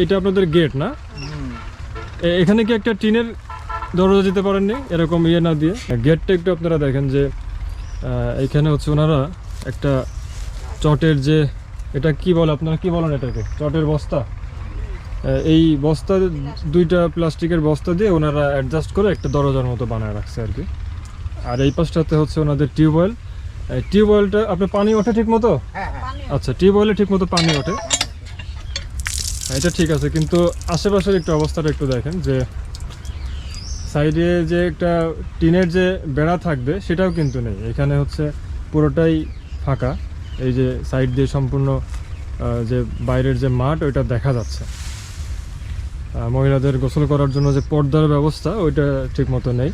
এটা আপনাদের গেট না? এখানে কি একটা টিনের দরজা দিতে পারেননি? এরকম ইয়ে না দিয়ে? গেটটা একটু আপনারা দেখেন যে এখানে হচ্ছে ওনারা একটা চটের যে এটা কি বলে আপনারা? কি বলেন এটাকে? চটের বস্তা? এই বস্তা দুইটা প্লাস্টিকের বস্তা দিয়ে ওনারা অ্যাডজাস্ট করে একটা দরজার মতো বানায় রাখছে আর কি। আর এই পাশটাতে হচ্ছে ওনাদের টিউবওয়েল। টিউবওয়েলটা আপনার পানি ওঠে ঠিক মতো? আচ্ছা টিউবওয়েলে ঠিক মতো পানি ওঠে। হ্যাঁ, এটা ঠিক আছে কিন্তু আশেপাশের একটু অবস্থাটা একটু দেখেন যে সাইডে যে একটা টিনের যে বেড়া থাকবে সেটাও কিন্তু নেই। এখানে হচ্ছে পুরোটাই ফাঁকা। এই যে সাইড দিয়ে সম্পূর্ণ যে বাইরের যে মাঠ ওইটা দেখা যাচ্ছে। মহিলাদের গোসল করার জন্য যে পর্দার ব্যবস্থা ওইটা ঠিক মতো নেই।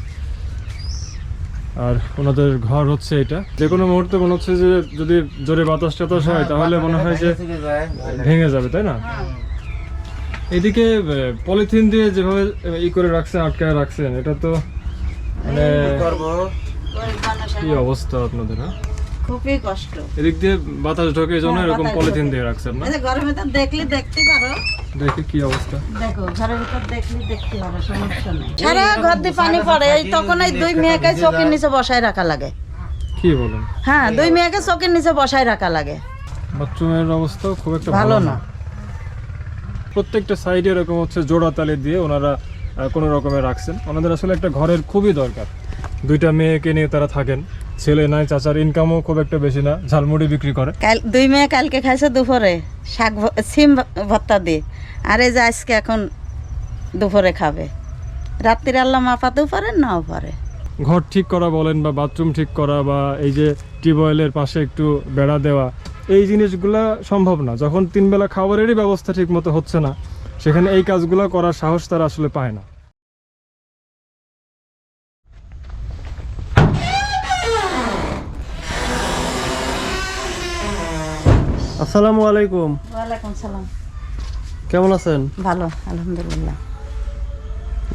আর ওনাদের ঘর হচ্ছে এটা। যে কোনো মুহূর্তে মনে হচ্ছে যে যদি জোরে বাতাস টাতাস হয় তাহলে মনে হয় যে ভেঙে যাবে তাই না? এদিকে পলিথিন দিয়ে যেভাবে ই করে রাখছেন আটকায় রাখছেন এটা তো মানে কি অবস্থা আপনাদের হ্যাঁ? খুবই কষ্ট। এদিক দিয়ে বাতাস ঢোকে এই জন্য হ্যাঁ, এরকম পলিথিন দিয়ে রাখছেন না? ঘরের ভিতর দেখলে দেখতে পারো। দেখি কি অবস্থা? দেখো ঘরের ভিতর দেখলে দেখতে পারো সমস্যা নেই। সারা ঘর দিয়ে পানি পড়ে এই তখন এই দুই মেয়েকে চোখের নিচে বসায় রাখা লাগে। কি বলেন? হ্যাঁ দুই মেয়েকে চোখের নিচে বসায় রাখা লাগে। বাথরুমের অবস্থাও খুব একটা ভালো না। প্রত্যেকটা সাইডে এরকম হচ্ছে জোড়া তালে দিয়ে ওনারা কোনো রকমে রাখছেন। ওনাদের আসলে একটা ঘরের খুবই দরকার। দুইটা মেয়েকে নিয়ে তারা থাকেন। ছেলে নাই চাচার ইনকামও খুব একটা বেশি না ঝালমুড়ি বিক্রি করে। কাল দুই মেয়ে কালকে খাইছে দুপুরে শাক সিম ভ- ভর্তা দিয়ে। আর এই যে আজকে এখন দুপুরে খাবে। রাত্রির আল্লাহ মাপাতেও পারে নাও পারে। ঘর ঠিক করা বলেন বা বাথরুম ঠিক করা বা এই যে টিউবওয়েলের পাশে একটু বেড়া দেওয়া এই জিনিসগুলা সম্ভব না। যখন তিন বেলা খাবারেরই ব্যবস্থা ঠিক মতো হচ্ছে না সেখানে এই কাজগুলো করার সাহস তারা আসলে পায় না। আসসালামু আলাইকুম। ওয়ালাইকুম সালাম। কেমন আছেন? ভালো আলহামদুলিল্লাহ।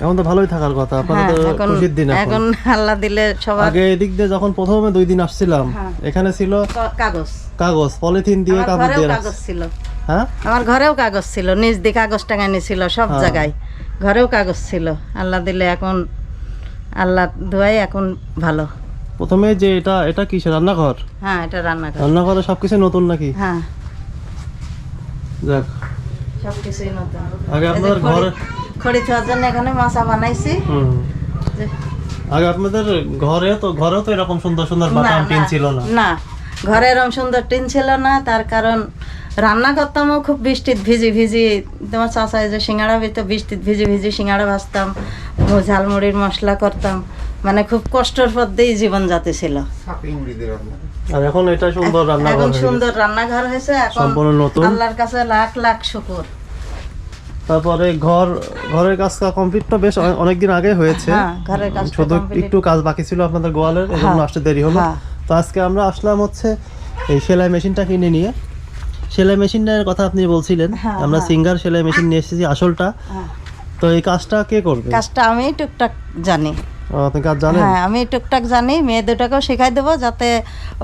এখন তো ভালোই থাকার কথা আপনাদের হ্যাঁ তো খুশির দিন এখন। আল্লাহ দিলে সবার আগে এদিক দিয়ে যখন প্রথমে দুই দিন আসছিলাম হ্যাঁ। এখানে ছিল কাগজ। কাগজ পলিথিন দিয়ে কাপড় দিয়ে কাগজ ছিল। হ্যাঁ? আমার ঘরেও কাগজ ছিল নিজ দিয়ে কাগজ টাঙানি ছিল সব হ্যাঁ। জায়গায়। ঘরেও কাগজ ছিল। আল্লাহ দিলে এখন আল্লাহ দোয়াই এখন ভালো। প্রথমে যে এটা এটা কি রান্নাঘর? হ্যাঁ এটা রান্নাঘর। রান্নাঘরে সবকিছু নতুন নাকি? হ্যাঁ। যাক। সব কিছুই নতুন। আগে আপনাদের ঘরে খড়ি থাকার জন্য এখানে মাছা বানাইছি। আগে আপনাদের ঘরে তো ঘরেও তো এরকম সুন্দর সুন্দর না, টিন ছিল না? না। ঘরে এরকম সুন্দর টিন ছিল না তার কারণ রান্না করতামও খুব বৃষ্টিত ভিজি ভিজি। তোমার চাষায় যে সিঙ্গাড়া ভিতরে বৃষ্টিত ভিজি ভিজি সিঙ্গাড়া ভাজতাম ঝালমুড়ির মশলা করতাম। মানে খুব কষ্টের পথেই জীবন যাতে ছিল আর এখন এটা সুন্দর রান্নাঘর এখন সুন্দর রান্নাঘর হয়েছে এখন আল্লাহর কাছে লাখ লাখ শুকুর। তারপরে ঘর ঘরের কাজ কমপ্লিট তো বেশ অনেক দিন আগে হয়েছে। হ্যাঁ ঘরের কাজ শুধু একটু কাজ বাকি ছিল আপনাদের গোয়ালের এই জন্য হ্যাঁ, আসতে দেরি হলো। হ্যাঁ। তো আজকে আমরা আসলাম হচ্ছে এই সেলাই মেশিনটা কিনে নিয়ে। সেলাই মেশিনটার কথা আপনি বলছিলেন আমরা। সিঙ্গার সেলাই মেশিন নিয়ে এসেছি আসলটা। তো এই কাজটা কে করবে? কাজটা আমি টুকটাক জানি। আপনি কাজ জানেন? হ্যাঁ আমি টুকটাক জানি মেয়ে দুটাকেও শেখাই দেবো যাতে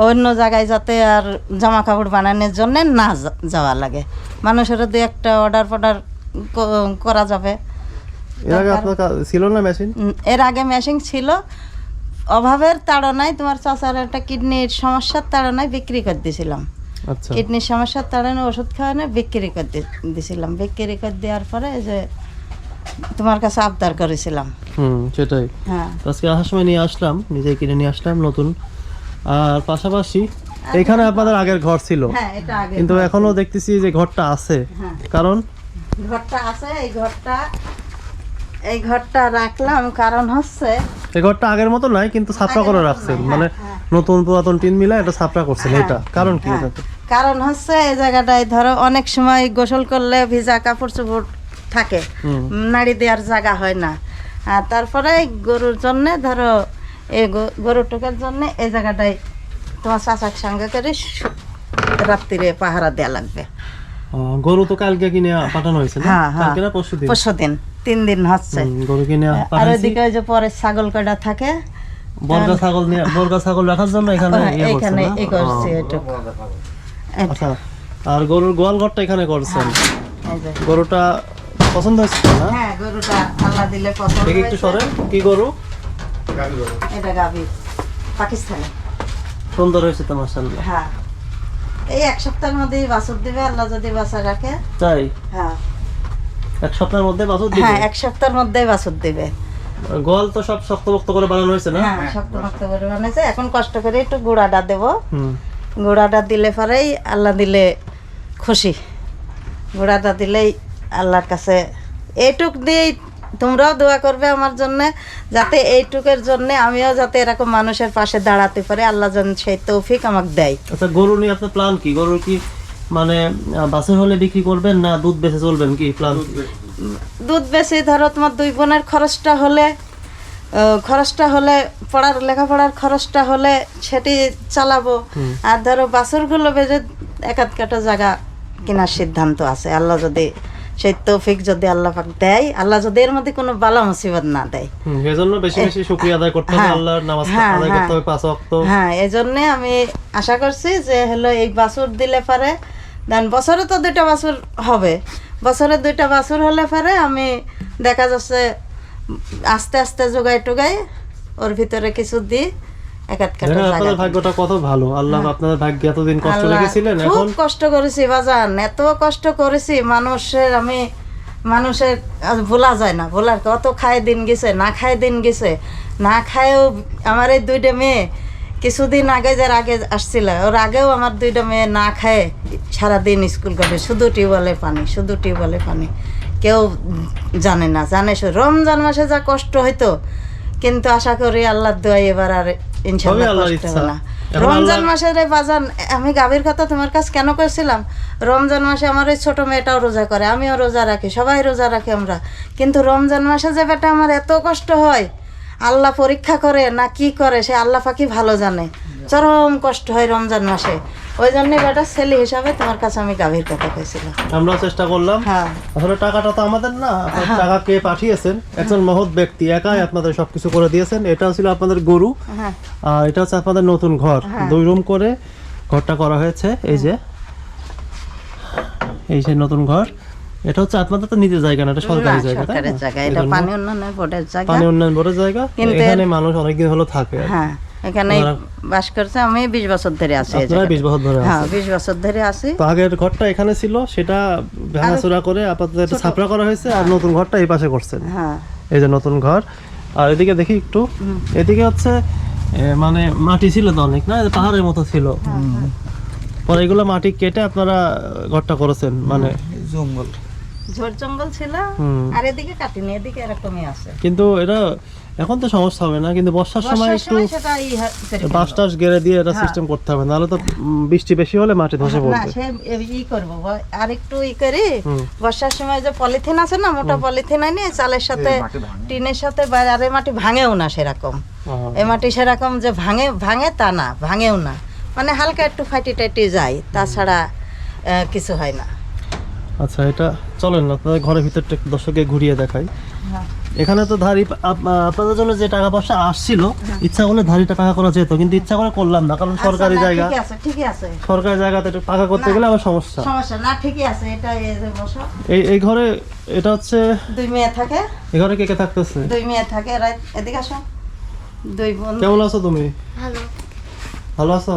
অন্য জায়গায় যাতে আর জামা কাপড় বানানোর জন্য না যাওয়া লাগে। মানুষেরও দু একটা অর্ডার ফর্ডার করা যাবে। এর আগে আপনার ছিল না মেশিন এর আগে মেশিন ছিল। অভাবের তাড়নায় তোমার চাচার একটা কিডনির সমস্যার তাড়নায় বিক্রি করে দিয়েছিলাম আচ্ছা। কিডনির সমস্যার তাড়ানো ওষুধ খাওয়ানো বিক্রি করে দিয়েছিলাম বিক্রি করে দেওয়ার পরে যে তোমার কাছে আবদার করেছিলাম। হুম সেটাই। হ্যাঁ। আজকে আসার সময় নিয়ে আসলাম নিজে কিনে নিয়ে আসলাম নতুন। আর পাশাপাশি এখানে আপনাদের আগের ঘর ছিল। হ্যাঁ কিন্তু এখনও দেখতেছি যে ঘরটা আছে। হ্যাঁ। কারণ ঘরটা আছে এই ঘরটা এই ঘরটা রাখলাম কারণ হচ্ছে এই ঘরটা আগের মতো নাই কিন্তু ছাপড়া করে রাখছেন। হ্যাঁ, মানে হ্যাঁ। নতুন পুরাতন টিন মিলা এটা ছাপড়া করছেন এটা কারণ কি হ্যাঁ, কারণ হচ্ছে এই জায়গাটায় ধরো অনেক সময় গোসল করলে ভিজা কাপড় চোপড় থাকে নাড়ি দেওয়ার জায়গা হয় না। আর তারপরে গরুর জন্য ধরো এই গরুর টোকের জন্য এই জায়গাটায় তোমার চাচার সঙ্গে করে রাত্রিরে পাহারা দেওয়া লাগবে। গরু তো কালকে কিনে পাঠানো হয়েছে না? হ্যাঁ, হ্যাঁ। কালকে না পরশু দিন? পরশু দিন। তিন দিন হচ্ছে। গরু কিনে আর ওইদিকে ওই যে পরে ছাগল কটা থাকে বর্গা ছাগল নিয়ে বর্গা ছাগল রাখার জন্য এখানে হ্যাঁ, ইয়ে করছেন এইখানে না? এই করছি এটুকু। আচ্ছা আর গরুর গোয়াল ঘরটা এখানে করছেন? গরুটা পছন্দ হয়েছে না? হ্যাঁ গরুটা আল্লাহ দিলে পছন্দ দেখি একটু হয়েছে। সরে কি গরু? এটা গাবি পাকিস্তানি। সুন্দর হয়েছে তো মাসাল্লাহ হ্যাঁ। এই এক সপ্তাহের মধ্যেই বাছুর দিবে আল্লাহ যদি বাসা রাখে। তাই? হ্যাঁ। এক সপ্তাহের মধ্যে বাছুর দিবে? হ্যাঁ এক সপ্তাহের মধ্যেই বাছুর দিবে। গোয়াল তো সব শক্তপোক্ত করে বানানো হয়েছে না? হ্যাঁ শক্ত মক্ত করে বানাইছে এখন কষ্ট করে একটু গুঁড়াটা দেবো। হুম। গুঁড়াটা দিলে পরেই আল্লাহ দিলে খুশি। গুঁড়াটা দিলেই আল্লাহর কাছে এইটুক দিয়েই তোমরাও দোয়া করবে আমার জন্য যাতে এইটুকের জন্য আমিও যাতে এরকম মানুষের পাশে দাঁড়াতে পারি। আল্লাহ যেন সেই তৌফিক আমাকে দেয়। আচ্ছা গরু নিয়ে আপনার প্ল্যান কি? গরুর কি মানে বাছুর হলে বিক্রি করবেন না দুধ বেচে চলবেন কি প্ল্যান দুধ বেশি ধরো তোমার দুই বোনের খরচটা হলে খরচটা হলে পড়ার লেখাপড়ার খরচটা হলে সেটি চালাবো। আর ধরো বাছুরগুলো বেজে এক আধ কাটা জায়গা কেনার সিদ্ধান্ত আছে। আল্লাহ যদি সেই তৌফিক যদি আল্লাহ পাক দেয় আল্লাহ যদি এর মধ্যে কোনো বালা মুসিবত না দেয়। এজন্য বেশি বেশি শুকরিয়া আদায় করতে হবে হ্যাঁ, আল্লাহর নামাজ হ্যাঁ, আদায় করতে হ্যাঁ। হবে পাঁচ ওয়াক্ত। হ্যাঁ এই জন্যে আমি আশা করছি যে হলো এই বাছুর দিলে পারে দেন বছরে তো দুইটা বাছুর হবে। বছরে দুইটা বাছুর হলে পারে আমি দেখা যাচ্ছে আস্তে আস্তে যোগাই টোগাই ওর ভিতরে কিছু দিই। ভাগ্যটা কত ভালো। আল্লাহ আপনাদের ভাগ্যে এতদিন কষ্ট আল্লাহ, খুব এখন? কষ্ট করেছি বাজান। এত কষ্ট করেছি মানুষের আমি মানুষের ভোলা যায় না। ভোলার কত খায় দিন গেছে না খায় দিন গেছে। না খায়ও আমার এই দুইটা মেয়ে। কিছুদিন আগে যার আগে আসছিল ওর আগেও আমার দুইটা মেয়ে না খায় সারাদিন স্কুল করে শুধু টিউবওয়েলে পানি শুধু টিউবওয়েলে পানি। কেউ জানে না। জানে শুধু রমজান মাসে যা কষ্ট হইতো। কিন্তু আশা করি আল্লাহর দোয়াই এবার আর ইনশাল্লাহ কষ্ট হবে না। রমজান মাসের বাজান আমি গাভীর কথা তোমার কাছে কেন করেছিলাম রমজান মাসে আমার ওই ছোট মেয়েটাও রোজা করে আমিও রোজা রাখি সবাই রোজা রাখি আমরা। কিন্তু রমজান মাসে যে বেটা আমার এত কষ্ট হয় আল্লাহ পরীক্ষা করে না কি করে সে আল্লাহ পাখি ভালো জানে। চরম কষ্ট হয় রমজান মাসে। ওই জন্য বেটা ছেলে হিসাবে তোমার কাছে আমি গাভীর কথা কইছিলাম। আমরা চেষ্টা করলাম। হ্যাঁ। আসলে টাকাটা তো আমাদের না আপনার টাকা কে পাঠিয়েছেন? একজন মহৎ ব্যক্তি একাই আপনাদের সবকিছু করে দিয়েছেন। এটা ছিল আপনাদের গরু। হ্যাঁ। আর এটা হচ্ছে আপনাদের নতুন ঘর। দুই রুম করে ঘরটা করা হয়েছে। এই যে। এই যে নতুন ঘর। এটা হচ্ছে আপনাদের তো নিজের জায়গা না এটা সরকারি জায়গা না? জায়গা। এটা পানি উন্নয়ন বোর্ডের জায়গা। পানি উন্নয়ন বোর্ডের জায়গা। এখানে মানুষ অনেকদিন হলো থাকে। হ্যাঁ। এখানে বাস করছে আমি বিশ বছর ধরে আছি আপনারা বছর ধরে হ্যাঁ বছর ধরে আছি। তো আগের ঘরটা এখানে ছিল সেটা ভাঙাচোরা করে আপাতত এটা করা হয়েছে আর নতুন ঘরটা এই পাশে করছেন। হ্যাঁ। এই যে নতুন ঘর। আর এদিকে দেখি একটু এদিকে হচ্ছে মানে মাটি ছিল তো অনেক না? পাহাড়ের মতো ছিল। পরে এগুলো মাটি কেটে আপনারা ঘরটা করেছেন মানে ঝোড় জঙ্গল। ছিল আর এদিকে কাটিনি এদিকে এরকমই আছে। কিন্তু এটা এখন তো সমস্যা হবে না কিন্তু বর্ষার সময় একটু। বাঁশ টাস গেড়ে দিয়ে এটা হ্যাঁ। সিস্টেম করতে হবে নাহলে তো বৃষ্টি বেশি হলে মাটি ধসে না পড়বে সে এ- ই করব আর একটু ই করি। বর্ষার সময় যে পলিথিন আছে না মোটা পলিথিন আনি চালের সাথে টিনের সাথে বা- আর মাটি ভাঙেও না সেরকম আহ, এ মাটি সেরকম যে ভাঙে ভাঙে তা না ভাঙেও না মানে হালকা একটু ফাটি টাইটি যায় তাছাড়া আহ, কিছু হয় না আচ্ছা এটা চলেন না আপনাদের ঘরের ভিতরটা একটু দর্শককে ঘুরিয়ে দেখাই হ্যাঁ। এখানে তো ধারি আপনাদের জন্য যে টাকা পয়সা আসছিল ইচ্ছা করলে ধারিটা টাকা করা যেত কিন্তু ইচ্ছা করে করলাম না কারণ সরকারি আচ্ছা, জায়গা ঠিকই আছে সরকারি জায়গাতে একটু টাকা করতে গেলে আবার সমস্যা। সমস্যা না ঠিকই আছে এটা এই এই এই ঘরে এটা হচ্ছে দুই মেয়ে থাকে। এই ঘরে কে কে থাকতেছে? দুই মেয়ে থাকে এদিকে আসো। দুই বোন। কেমন আছো তুমি? হ্যালো ভালো আছো?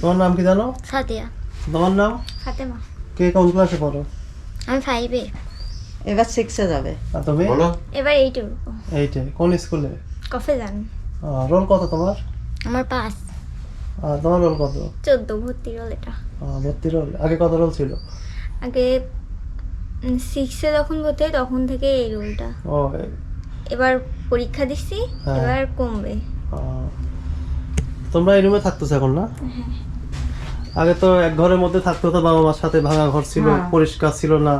তোমার নাম কি জানো? সাদিয়া। তোমার নাম? ফাতেমা। কে কোন ক্লাসে পড়ো? আমি ফাইভে এবার সিক্সে যাবে। আর তুমি? এবার এইটে এইটে কোন স্কুলে কফে যান রোল কত তোমার? আমার পাস আর তোমার রোল কত? চোদ্দ ভর্তি রোল এটা। ভর্তি রোল আগে কত রোল ছিল? আগে সিক্সে যখন ভর্তি হয় তখন থেকে এই রোলটা ও এবার পরীক্ষা দিচ্ছি হ্যাঁ। এবার কমবে। তোমরা এই রুমে থাকতেছো এখন না? আগে তো এক ঘরের মধ্যে থাকতো তো বাবা মার সাথে ভাঙা ঘর ছিল হ্যাঁ। পরিষ্কার ছিল না।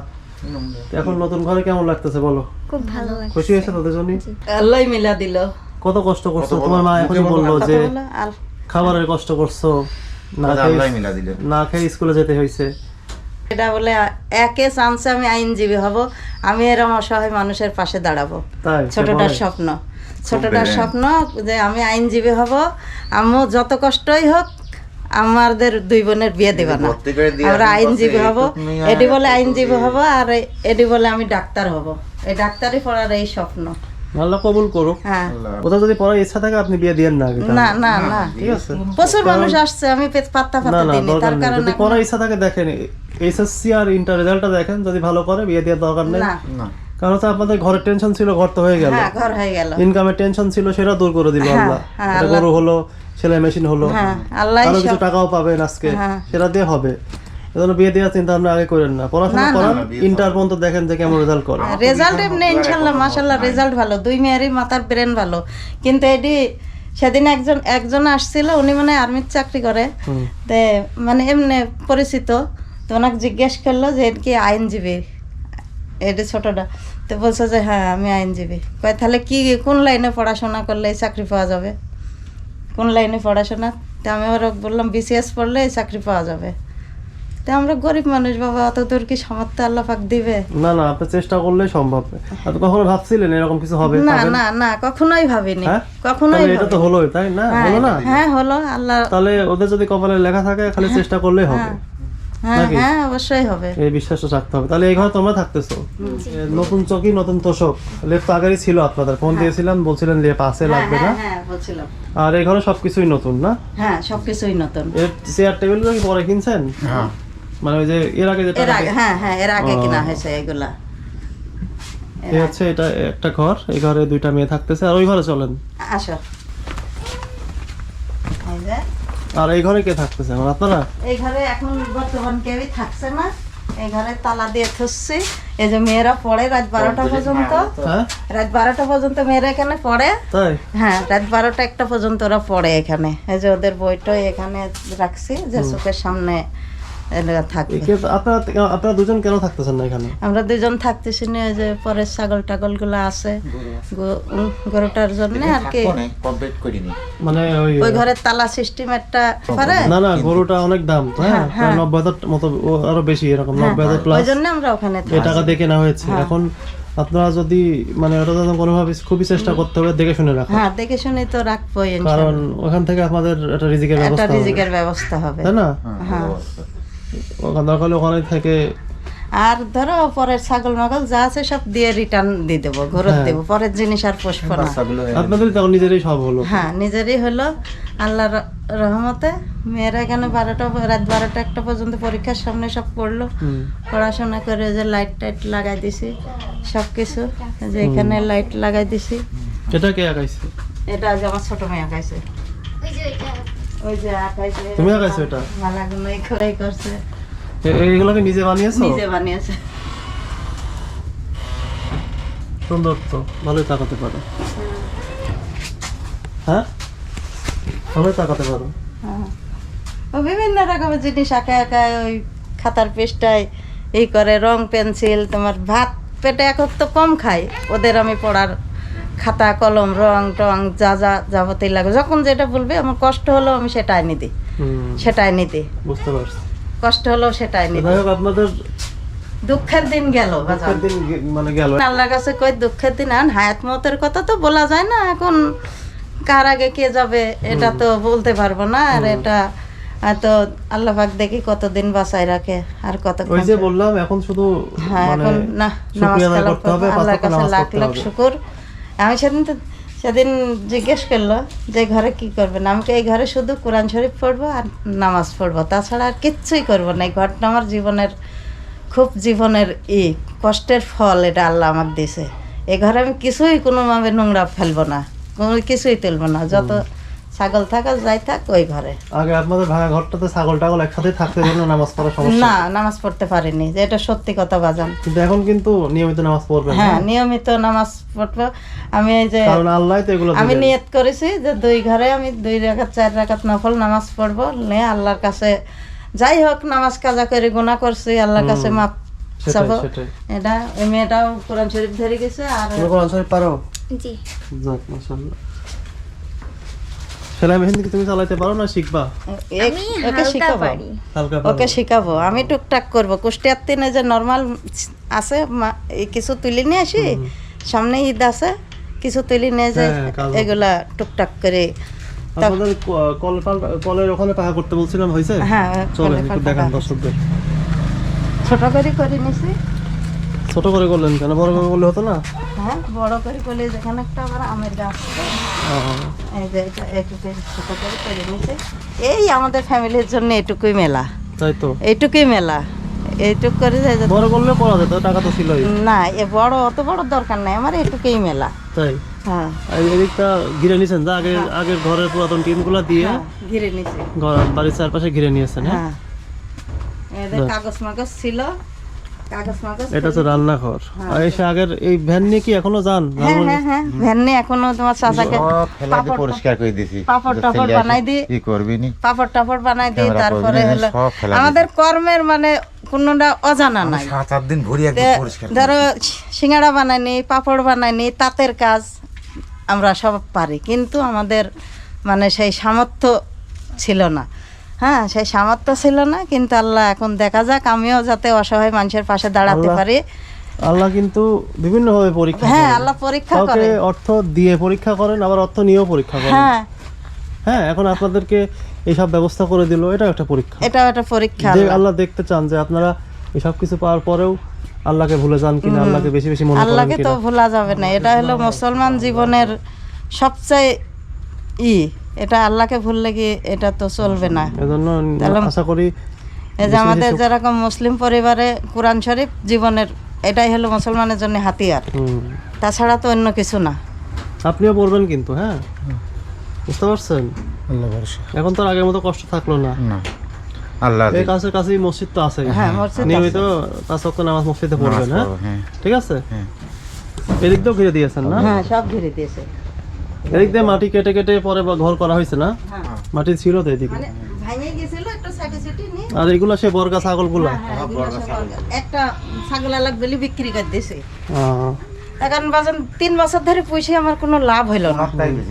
এখন নতুন ঘরে কেমন লাগতেছে বলো? খুব ভালো লাগে খুশি হয়েছে তোদের জন্য আল্লাহ মিলা দিল। কত কষ্ট করছ? তোমার মা এখনই বলল যে খাবারের কষ্ট করছ না খেয়ে মিলা দিলেন। না খেয়ে স্কুলে যেতে হয়েছে। এটা বলে একে চান্সে আমি আইনজীবী হব আমি এরম অসহায় মানুষের পাশে দাঁড়াবো। তাই ছোটটার স্বপ্ন। ছোটটার স্বপ্ন যে আমি আইনজীবী হব আম্মু যত কষ্টই হোক আমাদের দুই বোনের বিয়ে দেবে না। ভর্তি করে দিয়ে আমরা আইনজীবী হব। এডি বলে আইনজীবী। হব আর এ- এডি বলে আমি ডাক্তার হব। এই ডাক্তারি পড়ার এই স্বপ্ন। আল্লাহ কবুল করুক। হ্যাঁ। ওটা যদি পড়ার ইচ্ছা থাকে আপনি বিয়ে দিয়েন না না না না ঠিক আছে। প্রচুর মানুষ আসছে আমি পাত্তা পাত্তা দিইনি তার কারণে যদি পড়ার ইচ্ছা থাকে দেখেন এসএসসি আর ইন্টার রেজাল্টটা দেখেন যদি ভালো করে বিয়ে দেওয়ার দরকার নেই। না। কারণ হচ্ছে আপনাদের ঘরের টেনশন ছিল ঘর তো হয়ে গেল। হ্যাঁ ঘর হয়ে গেল। ইনকামের টেনশন ছিল সেটা দূর করে দিল আল্লাহ। হ্যাঁ, আল্লাহ- গরু হলো সেলাই মেশিন হলো। হ্যাঁ আল্লাহ আরও কিছু টাকাও পাবেন আজকে। হ্যাঁ। সেটা দিয়ে হবে। এজন্য বিয়ে দেওয়ার চিন্তা আমরা আগে করেন না। পড়াশোনা। করান ইন্টার পর্যন্ত দেখেন যে কেমন রেজাল্ট করে। রেজাল্ট এমনি ইনশাল্লাহ মাশাল্লাহ রেজাল্ট ভালো। দুই মেয়েরই মাথার ব্রেন ভালো। কিন্তু এটি সেদিন একজন একজন আসছিল উনি মানে আর্মির চাকরি করে। তে মানে এমনি পরিচিত। তো ওনাকে জিজ্ঞেস করল যে এর কি আইনজীবী? এটি ছোটটা। তো বলছে যে হ্যাঁ আমি আইনজীবী। তাহলে কি কোন লাইনে পড়াশোনা করলে চাকরি পাওয়া যাবে? কোন লাইনে পড়াশোনা? তো আমি ওরা বললাম বিসিএস পড়লে চাকরি পাওয়া যাবে। তো আমরা গরিব মানুষ বাবা অত দূর কি সামর্থ্য আল্লাহ পাক দিবে? না না আপনি চেষ্টা করলে সম্ভব। আপনি কখনো ভাবছিলেন এরকম কিছু হবে? না? না না কখনোই ভাবিনি। হ্যাঁ? কখনোই এটা তো হলো হলোই তাই না? হ্যাঁ, হলো না? হ্যাঁ হলো আল্লাহ তাহলে ওদের যদি কপালে লেখা থাকে খালি চেষ্টা করলেই হবে। হ্যাঁ হ্যাঁ অবশ্যই হবে। এই বিশ্বাসটা রাখতে হবে। তাহলে এই ঘরে তোমরা থাকতেছো। নতুন চকি নতুন তোষক। লেপ তো আগেরই ছিল আপনাদের। ফোন দিয়েছিলাম বলছিলেন লেপ আছে হ্যাঁ লাগবে না। হ্যাঁ হ্যাঁ বলছিলাম। আর এই ঘরে সবকিছুই নতুন না? হ্যাঁ সবকিছুই নতুন। এর চেয়ার টেবিল কি পরে কিনছেন? হ্যাঁ। মানে ওই যে এর আগে যেটা হ্যাঁ হ্যাঁ এর আগে কিনা হয়েছে এগুলা। এই হচ্ছে এটা একটা ঘর এই ঘরে দুইটা মেয়ে থাকতেছে। আর ওই ঘরে চলেন। আসো। আর এই ঘরে কে থাকতেছে? এখন আপনারা? এই ঘরে এখন বর্তমান কেউই থাকছে না। এই ঘরে তালা দিয়ে থুসছি। এই যে মেয়েরা পড়ে রাত বারোটা পর্যন্ত। হ্যাঁ? রাত বারোটা পর্যন্ত মেয়েরা এখানে পড়ে। হ্যাঁ রাত বারোটা একটা পর্যন্ত ওরা পড়ে এখানে। এই যে ওদের বইটা এখানে রাখছি যে চোখের সামনে এরা থাকবে। আপনারা আপনারা দুজন কেন থাকতেছেন না এখানে? আমরা দুজন থাকতেছি না যে পরের ছাগল টাগলগুলো আছে গরুটার জন্য আর কি। কমপ্লিট করিনি মানে ওই ঘরের তালা সিস্টেম একটা পারে? না না গরুটা অনেক দাম তো হ্যাঁ? প্রায় নব্বই হাজার মতো আরও বেশি এরকম নব্বই হাজার প্লাস ওই জন্য আমরা ওখানে থাকি টাকা দিয়ে কেনা হয়েছে। এখন আপনারা যদি মানে ওটা যেন কোনোভাবে খুবই চেষ্টা করতে হবে দেখে শুনে রাখা। হ্যাঁ দেখে শুনে তো রাখবোই কারণ ওখান থেকে আপনাদের একটা রিজিকের ব্যবস্থা হবে। রিজিকের ব্যবস্থা হবে। তাই না? হ্যাঁ দরকার হলে ওখানে থেকে। আর ধরো পরের ছাগল মাগল যা আছে সব দিয়ে রিটার্ন দিয়ে দেবো ঘরত হ্যাঁ। দেবো পরের জিনিস আর পোষবো না আপনাদের তখন নিজেরই সব হলো। হ্যাঁ নিজেরই হলো। আল্লাহর রহমতে মেয়েরা এখানে বারোটা রাত বারোটা একটা পর্যন্ত পরীক্ষার সামনে সব পড়ল। পড়াশোনা করে যে লাইট টাইট লাগাই দিছি সব কিছু যে এখানে লাইট লাগাই দিছি। এটা কে আঁকাইছে এটা আজ আমার ছোট মেয়ে আঁকাইছে ওই যে আঁকাইছে তুমি আঁকাইছো এটা? মালাগুলো এই করছে। এইগুলোকে নিজে বানিয়েছো? নিজে বানিয়েছে। সুন্দর তো ভালোই তাকাতে পারো। হ্যাঁ? ভালোই তাকাতে পারো। হ্যাঁ। ও বিভিন্ন রকমের জিনিস আঁকা আঁকা ওই খাতার পেস্টায় এই করে রং পেন্সিল তোমার ভাত পেটে এখন তো কম খাই ওদের আমি পড়ার খাতা কলম রং টং যা যা যাবতীয় লাগে। যখন যেটা বলবে আমার কষ্ট হলেও আমি সেটা এনে দিই সেটা এনে দিই বুঝতে পারছি। কষ্ট হলেও সেটা এনে দিই আপনাদের দুঃখের দিন গেল দুঃখের দিন মানে গেল। আল্লাহর কাছে কই দুঃখের দিন? আর হায়াত মতের কথা তো বলা যায় না। এখন কার আগে কে যাবে এটা তো বলতে পারব না। আর এটা তো আল্লাহ পাক দেখি কতদিন বাঁচায় রাখে আর কত ওই যে বললাম এখন শুধু হ্যাঁ মানে এখন না নামাজ কালাম করতে হবে আল্লাহর কাছে লাখ লাখ শুকুর। আমি সেদিন তো সেদিন জিজ্ঞেস করল যে ঘরে কি করবেন আমাকে এই ঘরে শুধু কোরআন শরীফ পড়ব আর নামাজ পড়ব। তাছাড়া আর কিচ্ছুই করব না। এই ঘরটা আমার জীবনের খুব জীবনের ই, কষ্টের ফল এটা আল্লাহ আমার দিছে এ ঘরে আমি কিছুই কোনোভাবে নোংরা ফেলব না। কোনো কিছুই তুলবো না। যত ছাগল থাকা যাই থাক ওই ঘরে। আগে আপনাদের ভাঙা ঘরটাতে ছাগল টাগল একসাথে থাকতে জন্য নামাজ পড়ার সমস্যা। না নামাজ পড়তে পারিনি যে এটা সত্যি কথা বাজান। কিন্তু এখন কিন্তু নিয়মিত নামাজ পড়বেন হ্যাঁ নিয়মিত নামাজ পড়ব। আমি এই যে কারণ আল্লাহ তো এগুলো আমি। নিয়ত করেছি যে দুই ঘরে আমি দুই রাকাত চার রাকাত নফল নামাজ পড়ব নিয়ে আল্লাহর কাছে যাই হোক নামাজ কাজা করে গুনাহ করছি আল্লাহর কাছে মাপ চাবো। এটা ওই মেয়েটাও কোরআন শরীফ ধরে গেছে আর কোরআন শরীফ পারো? জি। যাক মাশাআল্লাহ। সেলাই মেশিন কি তুমি চালাতে পারো না শিখবা? আমি ওকে হালকা শিখাবো। পারি। হালকা ওকে শিখাবো। আমি টুকটাক করব। কুষ্টিয়ার তিনে যে নর্মাল আছে এই কিছু তুলি নিয়ে আসি সামনে ঈদ আছে কিছু তুলি নিয়ে যে হ্যাঁ। এগুলা টুকটাক করে। আপনাদের কল কলের ওখানে পাকা করতে বলছিলাম হয়েছে? হ্যাঁ চলেন কলে একটু দেখান দর্শকদের। ছোট করে করে নিছি। ছোট করে করলেন কেন? বড় করে করলে হতো না? হ্যাঁ বড় করে করলে যেখানে একটা আবার আমের গাছ এই যে এটা ছোট করে করে নিছি এই আমাদের ফ্যামিলির জন্য এটুকুই মেলা। তাই তো। এইটুকুই মেলা। এইটুক করে বড় করলে করা যেত টাকা তো ছিলই। না এ বড় অত বড় দরকার নাই আমার এটুকুই মেলা। তাই? হ্যাঁ। এদিকটা ঘিরে নিয়েছেন যা আগে আগের ঘরের পুরাতন টিনগুলো দিয়ে হ্যাঁ, ঘিরে নিছি। ঘর বাড়ির চারপাশে ঘিরে নিয়েছেন হ্যাঁ? হ্যাঁ। এদের কাগজ মাগজ ছিল এটা হচ্ছে রান্নাঘর। আর এসে আগের এই ভ্যান নিয়ে কি এখনও যান? হ্যাঁ হ্যাঁ হ্যাঁ ভ্যানে এখনও তোমার চাচাকে সব ফেলা দিয়ে পাপড়- পরিষ্কার করে দিছি। পাপড় টাপড় বানাই দিই। কি করবি নি? পাপড় টাপড় বানাই দিই তারপরে হলো আমাদের কর্মের মানে কোনোটা অজানা নাই। সাত আট দিন ভরি একদম পরিষ্কার ধরো সিঙ্গাড়া বানাইনি পাপড় বানাইনি তাঁতের কাজ আমরা সব পারি। কিন্তু আমাদের মানে সেই সামর্থ্য ছিল না। হ্যাঁ সেই সামর্থ্য ছিল না কিন্তু আল্লাহ এখন দেখা যাক আমিও যাতে অসহায় মানুষের পাশে দাঁড়াতে পারি। আল্লাহ কিন্তু বিভিন্ন ভাবে পরীক্ষা হ্যাঁ আল্লাহ পরীক্ষা করে অর্থ দিয়ে পরীক্ষা করেন আবার অর্থ নিয়েও পরীক্ষা করেন। হ্যাঁ। হ্যাঁ এখন আপনাদেরকে এইসব ব্যবস্থা করে দিল এটা একটা পরীক্ষা। এটাও একটা পরীক্ষা যে আল্লাহ। দেখতে চান যে আপনারা এসব কিছু পাওয়ার পরেও আল্লাহকে ভুলে যান কিনা আল্লাহকে বেশি বেশি মনে করেন আল্লাহকে তো ভোলা যাবে না এটা হলো মুসলমান জীবনের সবচেয়ে ই। এটা আল্লাহকে ভুললে কি এটা তো চলবে না? আশা করি এই যে আমাদের যেরকম মুসলিম পরিবারে কোরআন শরীফ জীবনের এটাই হলো মুসলমানের জন্য হাতিয়ার। তাছাড়া তো অন্য কিছু না। আপনিও পড়বেন কিন্তু হ্যাঁ? বুঝতে পারছেন? এখন তো আগের মতো কষ্ট থাকল না। না। আল্লাহ এই কাছেই মসজিদ তো আছে। হ্যাঁ নিয়মিত পাঁচ ওয়াক্ত নামাজ মসজিদে পড়বেন হ্যাঁ? হ্যাঁ। ঠিক আছে? হ্যাঁ। এদিক দিয়েও ঘিরে দিয়েছেন না? হ্যাঁ সব ঘিরে দিয়েছে। এদিক দিয়ে মাটি কেটে কেটে পরে ঘর করা হয়েছে না? হ্যাঁ। মাটি ছিল তো এদিকে। মানে আর এগুলো সে বর্গা ছাগলগুলা? হ্যাঁ, এগুলো সব একটা ছাগল আলাগ বেলি বিক্রি করে দিয়েছে এখন বাজান তিন বছর ধরে পুষে আমার কোনো লাভ হইল না।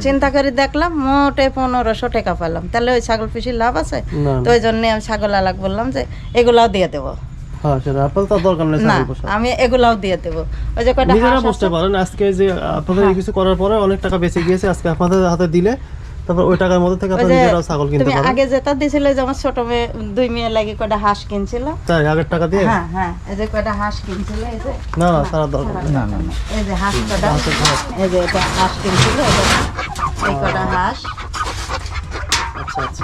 চিন্তা করে দেখলাম মোটে পনেরোশো টাকা পেলাম তাহলে ওই ছাগল পুষি লাভ আছে? তো ওই জন্য আমি ছাগল আলাগ বললাম যে এগুলাও দিয়ে দেবো। হ্যাঁ আমি এগুলাও দিয়ে দেবো। ওই যে কয়টা নিজেরা বুঝতে পারেন আজকে যে আপনাদের কিছু করার পরে অনেক টাকা বেঁচে গিয়েছে আজকে আপনাদের হাতে দিলে তারপর ওই টাকার মধ্যে থেকে ওই নিজেরাও ছাগল কিনতে পারেন আগে যেটা দিছিলে যে আমার ছোট মেয়ে দুই মেয়ে লাগে কয়টা হাঁস কিনছিল? তাই আগের টাকা দিয়ে? হ্যাঁ হ্যাঁ এই যে কয়টা হাঁস কিনছিল এই যে? না না তারা দরকার না না। এই যে হাঁস কয়টা? এই যে এটা হাঁস কিনছিল এটা এই কয়টা হাঁস? আচ্ছা আচ্ছা।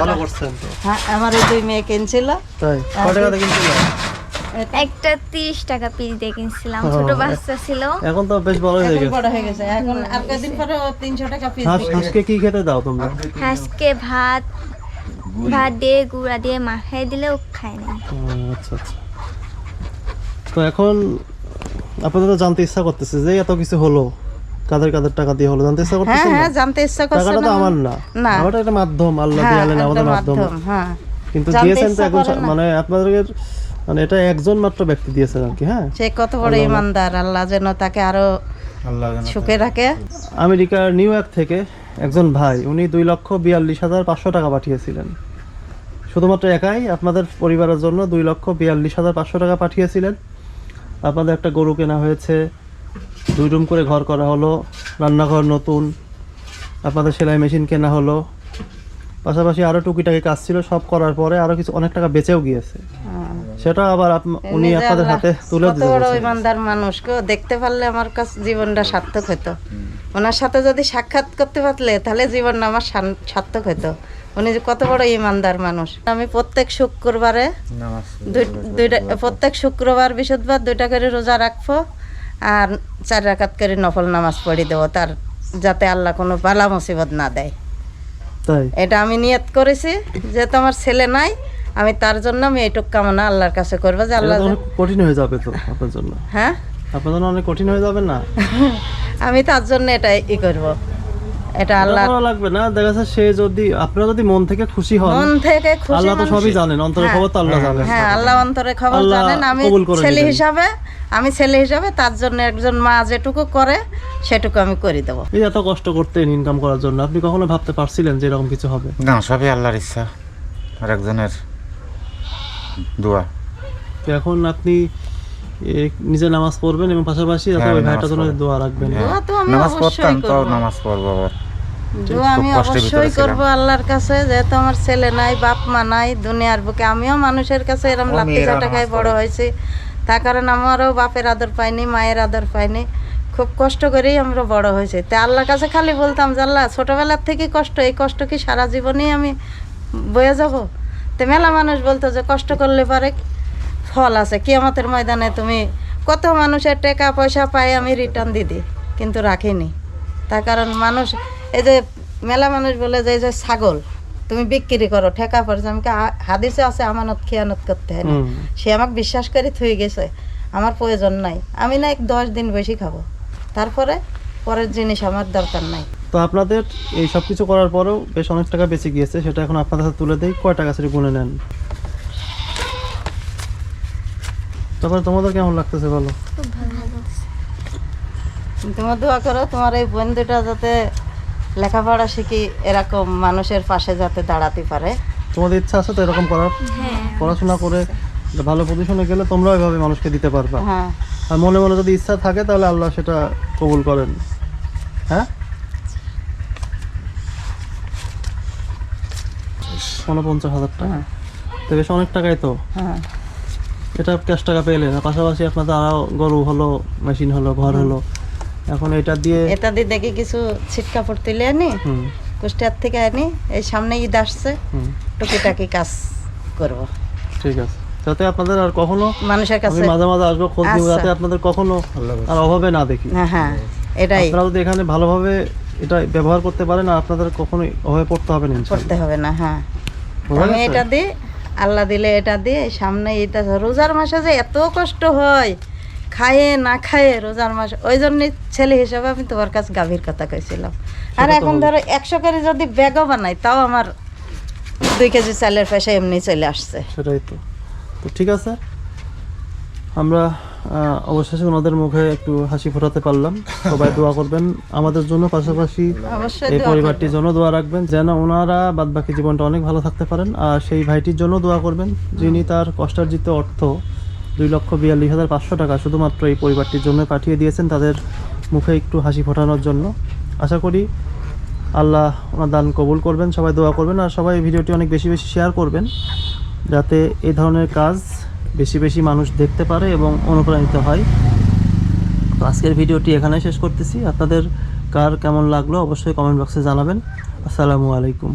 ভালো করছেন তো। হ্যাঁ আমার এই দুই মেয়ে কিনছিল। তাই? কয় টাকা কিনছিল? একটা তিরিশ টাকা পিস দিয়ে কিনছিলাম। ছোট বাচ্চা ছিল। এখন তো বেশ বড় হয়ে গেছে। বড় হয়ে গেছে। এখন আর কদিন পরে ও তিনশো টাকা পিস হাঁস হাঁসকে কি খেতে দাও তোমরা? হাঁসকে ভাত ভাত দিয়ে গুঁড়া দিয়ে মাখাই দিলেও খায় না। আচ্ছা আচ্ছা। তো এখন আপনাদের জানতে ইচ্ছা করতেছে যে এত কিছু হলো। কাদের কাদের টাকা দিয়ে হলো জানতে ইচ্ছা হ্যাঁ করতেছে হ্যাঁ জানতে ইচ্ছা করছে টাকাটা তো আমার না। একটা মাধ্যম আল্লাহ হ্যাঁ, দিয়ালেন আমাদের মাধ্যম। হ্যাঁ। কিন্তু দিয়েছেন তো ইচ্ছা একজন করে না। মানে আপনাদের মানে এটা একজন মাত্র ব্যক্তি দিয়েছেন আর কি হ্যাঁ? সে কত বড় ইমানদার আল্লাহ যেন তাকে আরও সুখে রাখে। আমেরিকার নিউ ইয়র্ক থেকে একজন ভাই উনি দুই লক্ষ বিয়াল্লিশ হাজার পাঁচশো টাকা পাঠিয়েছিলেন। শুধুমাত্র একাই আপনাদের পরিবারের জন্য দুই লক্ষ বিয়াল্লিশ হাজার পাঁচশো টাকা পাঠিয়েছিলেন। আপনাদের একটা গরু কেনা হয়েছে দুই রুম করে ঘর করা হলো রান্নাঘর নতুন আপনাদের সেলাই মেশিন কেনা হলো। পাশাপাশি আরও টুকিটাকি কাজ ছিল সব করার পরে আরও কিছু অনেক টাকা বেঁচেও গিয়েছে। সেটা আবার উনি আপনাদের হাতে তুলে দিতে বড় ইমানদার মানুষ দেখতে পারলে আমার কাছে জীবনটা সার্থক হতো ওনার সাথে যদি সাক্ষাৎ করতে পারলে তাহলে জীবনটা আমার সার্থক হতো উনি যে কত বড় ইমানদার মানুষ। আমি প্রত্যেক শুক্রবারে দুই- দুইটা প্রত্যেক শুক্রবার বৃহস্পতিবার দুইটা করে রোজা রাখব। আর চার রাকাত করে নফল নামাজ পড়ে দেবো তার যাতে আল্লাহ কোনো বালা মুসিবত না দেয়। এটা আমি নিয়ত করেছি যে তোমার ছেলে নাই আমি তার জন্য আমি এইটুক কামনা আল্লাহর কাছে করব যে আল্লাহ কঠিন হয়ে যাবে তো আপনার জন্য। হ্যাঁ? আপনার জন্য অনেক কঠিন হয়ে যাবে না? আমি তার জন্য এটা ই করব। এটা আল্লাহ লাগবে না দেখা যাচ্ছে সে যদি আপনারা যদি মন থেকে খুশি হন মন থেকে খুশি আল্লাহ তো সবই জানেন অন্তরের খবর তো আল্লাহ জানেন। হ্যাঁ আল্লাহ অন্তরে খবর জানেন। আমি ছেলে হিসাবে আমি ছেলে হিসাবে তার জন্য একজন মা যেটুকু করে সেটুকু আমি করে দেবো। এই এত কষ্ট করতেন ইনকাম করার জন্য আপনি কখনো ভাবতে পারছিলেন যে এরকম কিছু হবে? না সবই আল্লাহর ইচ্ছা। আর একজনের দোয়া। এখন আপনি নিজে নামাজ পড়বেন এবং পাশাপাশি হ্যাঁ, দোয়া রাখবেন। হ্যাঁ। নামাজ পড়তাম তাও নামাজ পড়ব আবার। দোয়া আমি অবশ্যই। করব আল্লাহর কাছে যেহেতু আমার ছেলে নাই বাপ মা নাই দুনিয়ার বুকে। আমিও মানুষের কাছে লাঠি মেয়েরা চাটা খাই বড় হয়েছি। তার কারণে আমারও বাপের আদর পাইনি মায়ের আদর পাইনি। খুব কষ্ট করেই আমরা বড় হয়েছি। তা আল্লাহর কাছে খালি বলতাম যে আল্লাহ ছোটোবেলার থেকে কষ্ট এই কষ্ট কি সারা জীবনেই আমি বয়ে যাব? তো মেলা মানুষ বলতো যে কষ্ট করলে পারে ফল আছে। কিয়ামতের ময়দানে তুমি কত মানুষের টাকা পয়সা পাই আমি রিটার্ন দিদি কিন্তু রাখিনি। তার কারণ মানুষ এই যে মেলা মানুষ বলে যে এই যে ছাগল তুমি বিক্রি করো ঠেকা পড়ছে। আমাকে হাদিসে আছে আমানত খেয়ানত করতে হয় না। সে আমাকে বিশ্বাস করে থুয়ে গেছে। আমার প্রয়োজন নাই। আমি না এক দশ দিন বেশি খাব। তারপরে পরের জিনিস আমার দরকার নাই। তো আপনাদের এই সব কিছু করার পরেও বেশ অনেক টাকা বেঁচে গিয়েছে। সেটা এখন আপনাদের হাতে তুলে দেই। কয় টাকা সেটা গুনে নেন? তারপরে তোমাদের কেমন লাগতেছে বলো? খুব তোমার দোয়া করো তোমার এই বন্ধুটা যাতে লেখাপড়া শিখি এরকম মানুষের পাশে যাতে দাঁড়াতে পারে। তোমাদের ইচ্ছা আছে তো এরকম করার? হ্যাঁ। পড়াশোনা করে ভালো পজিশনে গেলে তোমরা এভাবে মানুষকে দিতে পারবা। হ্যাঁ। আর মনে মনে যদি ইচ্ছা থাকে তাহলে আল্লাহ সেটা কবুল করেন। হ্যাঁ? উনপঞ্চাশ হাজার টাকা। তো বেশ অনেক টাকাই তো। হ্যাঁ। এটা ক্যাশ টাকা পেলেন আর পাশাপাশি আপনাদের আরও গরু হলো মেশিন হলো ঘর হলো। এখন এটা দিয়ে এটা দিয়ে দেখি কিছু ছিট কাপড় তুলে আনি। কুষ্টিয়ার থেকে আনি। এই সামনে ঈদ আসছে। টুকিটাকি কাজ করব। ঠিক আছে। যাতে আপনাদের আর কখনো মানুষের আমি কাছে মাঝে মাঝে আসব খোঁজ দিব আচ্ছা। যাতে আপনাদের কখনো আর অভাবে না দেখি। হ্যাঁ হ্যাঁ। এটাই। আপনারা যদি এখানে ভালোভাবে এটা ব্যবহার করতে পারেন আর আপনাদের কখনো অভাবে পড়তে হবে না। করতে হবে না হ্যাঁ। আমি এটা দিই আল্লাহ দিলে এটা দিয়ে সামনে এটা রোজার মাসে যে এত কষ্ট হয়। খায়ে না খায়ে রোজার মাস। ওই জন্য ছেলে হিসেবে আমি তোমার কাছে গাভীর কথা কইছিলাম। আর এখন ধরো একশো করে যদি ব্যাগও বানাই তাও আমার দুই কেজি চালের পয়সা এমনি চলে আসছে। সেটাই তো। তো ঠিক আছে। আমরা অবশেষে ওনাদের মুখে একটু হাসি ফোটাতে পারলাম। সবাই দোয়া করবেন আমাদের জন্য পাশাপাশি এই পরিবারটির জন্য দোয়া রাখবেন যেন ওনারা বাদ বাকি জীবনটা অনেক ভালো থাকতে পারেন। আর সেই ভাইটির জন্য দোয়া করবেন যিনি তার কষ্টার্জিত অর্থ দুই লক্ষ বিয়াল্লিশ হাজার পাঁচশো টাকা শুধুমাত্র এই পরিবারটির জন্য পাঠিয়ে দিয়েছেন তাদের মুখে একটু হাসি ফোটানোর জন্য। আশা করি আল্লাহ ওনার দান কবুল করবেন, সবাই দোয়া করবেন আর সবাই ভিডিওটি অনেক বেশি বেশি শেয়ার করবেন যাতে এই ধরনের কাজ বেশি বেশি মানুষ দেখতে পারে এবং অনুপ্রাণিত হয়। তো আজকের ভিডিওটি এখানে শেষ করতেছি। আপনাদের কার কেমন লাগল অবশ্যই কমেন্ট বক্সে জানাবেন। আসসালামু আলাইকুম।